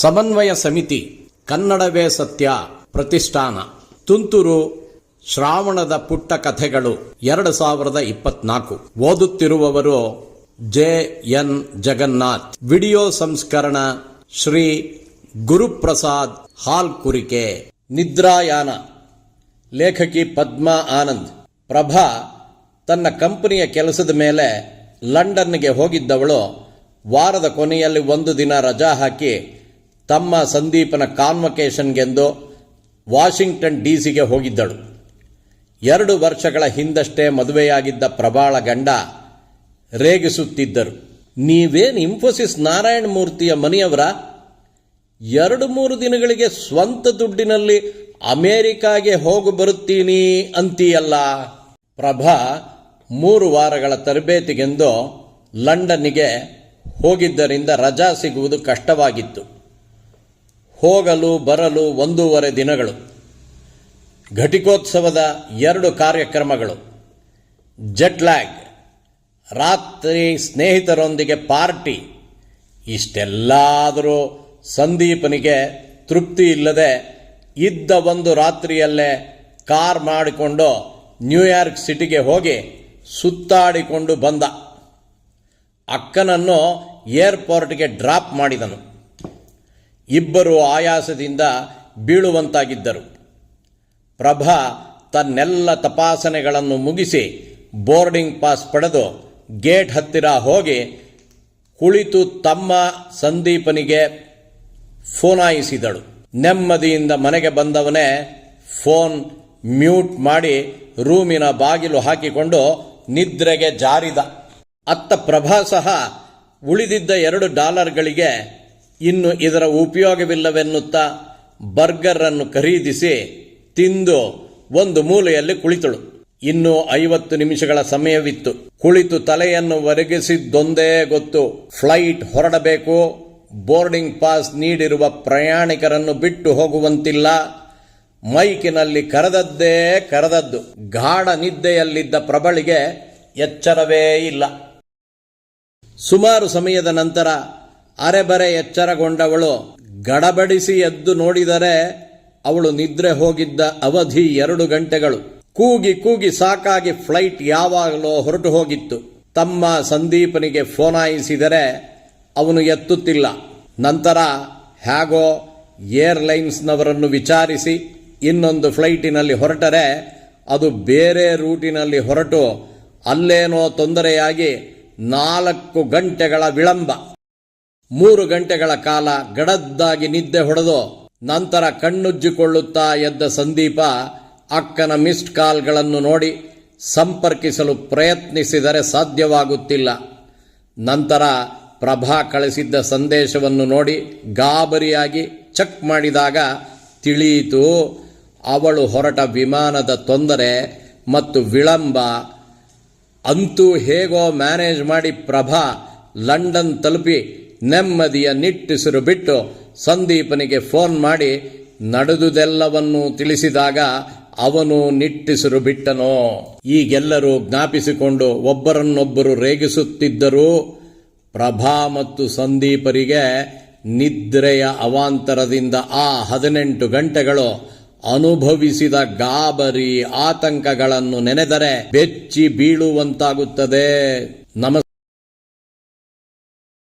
ಸಮನ್ವಯ ಸಮಿತಿ ಕನ್ನಡವೇ ಸತ್ಯ ಪ್ರತಿಷ್ಠಾನ. ತುಂತುರು ಶ್ರಾವಣದ ಪುಟ್ಟ ಕಥೆಗಳು ಎರಡು ಸಾವಿರದ ಇಪ್ಪತ್ನಾಲ್ಕು. ಓದುತ್ತಿರುವವರು ಜೆ ಎನ್ ಜಗನ್ನಾಥ್. ವಿಡಿಯೋ ಸಂಸ್ಕರಣ ಶ್ರೀ ಗುರುಪ್ರಸಾದ್ ಹಾಲ್ ಕುರಿಕೆ ನಿದ್ರಾಯಾನ. ಲೇಖಕಿ ಪದ್ಮಾ ಆನಂದ್. ಪ್ರಭಾ ತನ್ನ ಕಂಪನಿಯ ಕೆಲಸದ ಮೇಲೆ ಲಂಡನ್ಗೆ ಹೋಗಿದ್ದವಳು. ವಾರದ ಕೊನೆಯಲ್ಲಿ ಒಂದು ದಿನ ರಜಾ ಹಾಕಿ ತಮ್ಮ ಸಂದೀಪನ ಕಾನ್ವಕೇಶನ್ಗೆಂದು ವಾಷಿಂಗ್ಟನ್ ಡಿ ಸಿಗೆ ಹೋಗಿದ್ದಳು. ಎರಡು ವರ್ಷಗಳ ಹಿಂದಷ್ಟೇ ಮದುವೆಯಾಗಿದ್ದ ಪ್ರಬಾಳ ಗಂಡ ರೇಗಿಸುತ್ತಿದ್ದರು. ನೀವೇನು ಇನ್ಫೋಸಿಸ್ ನಾರಾಯಣ ಮೂರ್ತಿಯ ಮನೆಯವರ? ಎರಡು ಮೂರು ದಿನಗಳಿಗೆ ಸ್ವಂತ ದುಡ್ಡಿನಲ್ಲಿ ಅಮೇರಿಕಾಗೆ ಹೋಗಿ ಬರುತ್ತೀನಿ ಅಂತೀಯಲ್ಲ? ಪ್ರಭಾ ಮೂರು ವಾರಗಳ ತರಬೇತಿಗೆಂದು ಲಂಡನ್ನಿಗೆ ಹೋಗಿದ್ದರಿಂದ ರಜಾ ಸಿಗುವುದು ಕಷ್ಟವಾಗಿತ್ತು. ಹೋಗಲು ಬರಲು ಒಂದೂವರೆ ದಿನಗಳು. ಘಟಿಕೋತ್ಸವದ ಎರಡು ಕಾರ್ಯಕ್ರಮಗಳು. ಜೆಟ್ಲ್ಯಾಗ್ ರಾತ್ರಿ ಸ್ನೇಹಿತರೊಂದಿಗೆ ಪಾರ್ಟಿ. ಇಷ್ಟೆಲ್ಲಾದರೂ ಸಂದೀಪನಿಗೆ ತೃಪ್ತಿ ಇಲ್ಲದೆ ಇದ್ದ ಒಂದು ರಾತ್ರಿಯಲ್ಲೇ ಕಾರ್ ಮಾಡಿಕೊಂಡು ನ್ಯೂಯಾರ್ಕ್ ಸಿಟಿಗೆ ಹೋಗಿ ಸುತ್ತಾಡಿಕೊಂಡು ಬಂದ. ಅಕ್ಕನನ್ನು ಏರ್ಪೋರ್ಟ್ಗೆ ಡ್ರಾಪ್ ಮಾಡಿದನು. ಇಬ್ಬರು ಆಯಾಸದಿಂದ ಬೀಳುವಂತಾಗಿದ್ದರು. ಪ್ರಭಾ ತನ್ನೆಲ್ಲ ತಪಾಸಣೆಗಳನ್ನು ಮುಗಿಸಿ ಬೋರ್ಡಿಂಗ್ ಪಾಸ್ ಪಡೆದು ಗೇಟ್ ಹತ್ತಿರ ಹೋಗಿ ಕುಳಿತು ತಮ್ಮ ಸಂದೀಪನಿಗೆ ಫೋನಾಯಿಸಿದಳು ನೆಮ್ಮದಿಯಿಂದ ಮನೆಗೆ ಬಂದವನೇ ಫೋನ್ ಮ್ಯೂಟ್ ಮಾಡಿ ರೂಮಿನ ಬಾಗಿಲು ಹಾಕಿಕೊಂಡು ನಿದ್ರೆಗೆ ಜಾರಿದ. ಅತ್ತ ಪ್ರಭಾ ಸಹ ಉಳಿದಿದ್ದ ಎರಡು ಡಾಲರ್ಗಳಿಗೆ ಇನ್ನು ಇದರ ಉಪಯೋಗವಿಲ್ಲವೆನ್ನುತ್ತಾ ಬರ್ಗರ್ ಅನ್ನು ಖರೀದಿಸಿ ತಿಂದು ಒಂದು ಮೂಲೆಯಲ್ಲಿ ಕುಳಿತಳು. ಇನ್ನು ಐವತ್ತು ನಿಮಿಷಗಳ ಸಮಯವಿತ್ತು. ಕುಳಿತು ತಲೆಯನ್ನು ಒರಗಿಸಿದ್ದೊಂದೇ ಗೊತ್ತು. ಫ್ಲೈಟ್ ಹೊರಡಬೇಕು. ಬೋರ್ಡಿಂಗ್ ಪಾಸ್ ನೀಡಿರುವ ಪ್ರಯಾಣಿಕರನ್ನು ಬಿಟ್ಟು ಹೋಗುವಂತಿಲ್ಲ. ಮೈಕಿನಲ್ಲಿ ಕರೆದದ್ದೇ ಕರೆದದ್ದು. ಗಾಢ ನಿದ್ದೆಯಲ್ಲಿದ್ದ ಪ್ರಬಳಿಗೆ ಎಚ್ಚರವೇ ಇಲ್ಲ. ಸುಮಾರು ಸಮಯದ ನಂತರ ಅರೆಬರೆ ಎಚ್ಚರಗೊಂಡವಳು. ಗಡಬಡಿಸಿ ಎದ್ದು ನೋಡಿದರೆ ಅವಳು ನಿದ್ರೆ ಹೋಗಿದ್ದ ಅವಧಿ ಎರಡು ಗಂಟೆಗಳು. ಕೂಗಿ ಕೂಗಿ ಸಾಕಾಗಿ ಫ್ಲೈಟ್ ಯಾವಾಗಲೋ ಹೊರಟು ಹೋಗಿತ್ತು. ತಮ್ಮ ಸಂದೀಪನಿಗೆ ಫೋನಾಯಿಸಿದರೆ ಅವನು ಎತ್ತುತ್ತಿಲ್ಲ. ನಂತರ ಹೇಗೋ ಏರ್ಲೈನ್ಸ್ನವರನ್ನು ವಿಚಾರಿಸಿ, ಇನ್ನೊಂದು ಫ್ಲೈಟಿನಲ್ಲಿ ಹೊರಟರೆ, ಅದು ಬೇರೆ ರೂಟಿನಲ್ಲಿ ಹೊರಟು, ಅಲ್ಲೇನೋ ತೊಂದರೆಯಾಗಿ ನಾಲ್ಕು ಗಂಟೆಗಳ ವಿಳಂಬ. ಮೂರು ಗಂಟೆಗಳ ಕಾಲ ಗಡದ್ದಾಗಿ ನಿದ್ದೆ ಹೊಡೆದು ನಂತರ ಕಣ್ಣುಜ್ಜಿಕೊಳ್ಳುತ್ತಾ ಎದ್ದ ಸಂದೀಪ ಅಕ್ಕನ ಮಿಸ್ಡ್ ಕಾಲ್ಗಳನ್ನು ನೋಡಿ ಸಂಪರ್ಕಿಸಲು ಪ್ರಯತ್ನಿಸಿದರೆ ಸಾಧ್ಯವಾಗುತ್ತಿಲ್ಲ. ನಂತರ ಪ್ರಭಾ ಕಳಿಸಿದ್ದ ಸಂದೇಶವನ್ನು ನೋಡಿ ಗಾಬರಿಯಾಗಿ ಚೆಕ್ ಮಾಡಿದಾಗ ತಿಳಿಯಿತು, ಅವಳು ಹೊರಟ ವಿಮಾನದ ತೊಂದರೆ ಮತ್ತು ವಿಳಂಬ. ಅಂತೂ ಹೇಗೋ ಮ್ಯಾನೇಜ್ ಮಾಡಿ ಪ್ರಭಾ ಲಂಡನ್ ತಲುಪಿ ನೆಮ್ಮದಿಯ ನಿಟ್ಟುಸಿರು ಬಿಟ್ಟು ಸಂದೀಪನಿಗೆ ಫೋನ್ ಮಾಡಿ ನಡೆದುದೆಲ್ಲವನ್ನೂ ತಿಳಿಸಿದಾಗ ಅವನು ನಿಟ್ಟಿಸಿರು ಬಿಟ್ಟನೋ. ಈಗೆಲ್ಲರೂ ಜ್ಞಾಪಿಸಿಕೊಂಡು ಒಬ್ಬರನ್ನೊಬ್ಬರು ರೇಗಿಸುತ್ತಿದ್ದರೂ ಪ್ರಭಾ ಮತ್ತು ಸಂದೀಪರಿಗೆ ನಿದ್ರೆಯ ಅವಾಂತರದಿಂದ ಆ ಹದಿನೆಂಟು ಗಂಟೆಗಳು ಅನುಭವಿಸಿದ ಗಾಬರಿ ಆತಂಕಗಳನ್ನು ನೆನೆದರೆ ಬೆಚ್ಚಿ ಬೀಳುವಂತಾಗುತ್ತದೆ. ನಮಸ್ಕಾರ